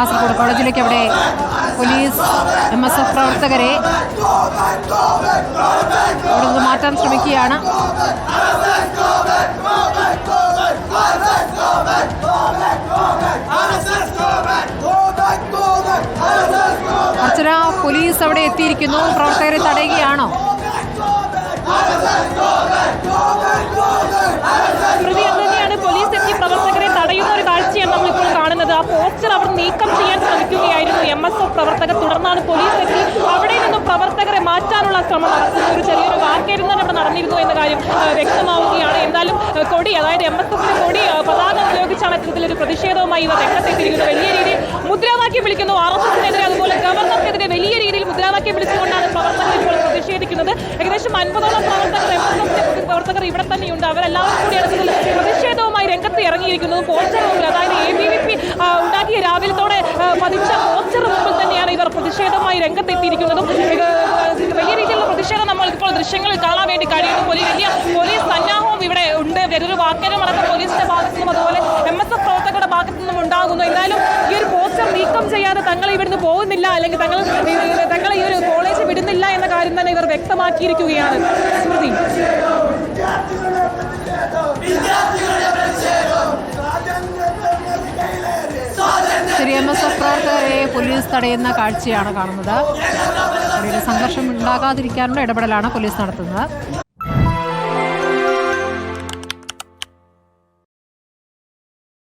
കാസർഗോഡ് കോളേജിലേക്ക് അവിടെ police M S F പ്രവർത്തകരെ അവിടെ നിന്ന് മാറ്റാൻ ശ്രമിക്കുകയാണ്. അർച്ചന പോലീസ് അവിടെ എത്തിയിരിക്കുന്നു. പ്രവർത്തകരെ തടയുകയാണോ പ്രതി അത് തന്നെയാണ് പോലീസ് എത്തി പ്രവർത്തകരെ തടയുന്ന ഒരു കാഴ്ചയാണ് കാണുന്നത് ആ പോസ്റ്റർ അവർ നീക്കം ചെയ്യാൻ ശ്രമിക്കുകയായിരുന്നു എം എസ് എഫ് പ്രവർത്തകർ. തുടർന്നാണ് പോലീസ് എത്തി. അവിടെ നിന്നും പ്രവർത്തകരെ മാറ്റാനുള്ള ശ്രമം നടത്തുന്നത് ഒരു ചെറിയൊരു വാക്കേരുന്ന് അവിടെ നടന്നിരുന്നു എന്ന കാര്യം വ്യക്തമാവുകയാണ്. എന്നാലും കൊടി അതായത് എം എസ് എഫിന്റെ കൊടി പതാക ഉപയോഗിച്ചാണ് ഇത്തരത്തിലൊരു പ്രതിഷേധവുമായി ഇവർ രംഗത്തെത്തിയിരിക്കുന്നത്. വലിയ രീതിയിൽ മുദ്രാവാക്യം വിളിക്കുന്നു ആർ എസ് എസിനെതിരെ. അതുപോലെ ഗവർണർക്കെതിരെ വലിയ രീതിയിൽ മുദ്രാവാക്യം വിളിച്ചുകൊണ്ടാണ് പ്രവർത്തകർ ഇപ്പോൾ പ്രതിഷേധിക്കുന്നത്. ഏകദേശം അൻപതോളം പ്രവർത്തകർ എം എസ് എഫിന്റെ പ്രവർത്തകർ ഇവിടെ തന്നെയുണ്ട്. അവരെല്ലാവരും കൂടി ഇതിൽ പ്രതിഷേധവുമായി രംഗത്ത് ഇറങ്ങിയിരിക്കുന്നത് പോസ്റ്റർ അതായത് പതിച്ച പോസ്റ്റർ മുമ്പിൽ തന്നെയാണ് ഇവർ പ്രതിഷേധമായി രംഗത്തെത്തിയിരിക്കുന്നതും. വലിയ രീതിയിലുള്ള പ്രതിഷേധം നമ്മൾ ഇപ്പോൾ ദൃശ്യങ്ങളിൽ കാണാൻ വേണ്ടി കഴിയുന്നു. പോലീസ് വലിയ പോലീസ് സന്നാഹവും ഇവിടെ ഉണ്ട്. വലിയൊരു വാക്കേരം നടക്കുന്ന പോലീസിന്റെ ഭാഗത്തു നിന്നും അതുപോലെ എം എസ് എഫ് പ്രവർത്തകരുടെ ഭാഗത്തു നിന്നും ഉണ്ടാകുന്നു. എന്നാലും ഈ ഒരു പോസ്റ്റർ നീക്കം ചെയ്യാതെ തങ്ങൾ ഇവിടുന്ന് പോകുന്നില്ല അല്ലെങ്കിൽ തങ്ങൾ തങ്ങൾ ഈ ഒരു കോളേജ് വിടുന്നില്ല എന്ന കാര്യം തന്നെ ഇവർ വ്യക്തമാക്കിയിരിക്കുകയാണ്. സ്മൃതി. പ്രവർത്തകരെ പോലീസ് തടയുന്ന കാഴ്ചയാണ് കാണുന്നത്. സംഘർഷം ഉണ്ടാകാതിരിക്കാനുള്ള ഇടപെടലാണ് പോലീസ് നടത്തുന്നത്.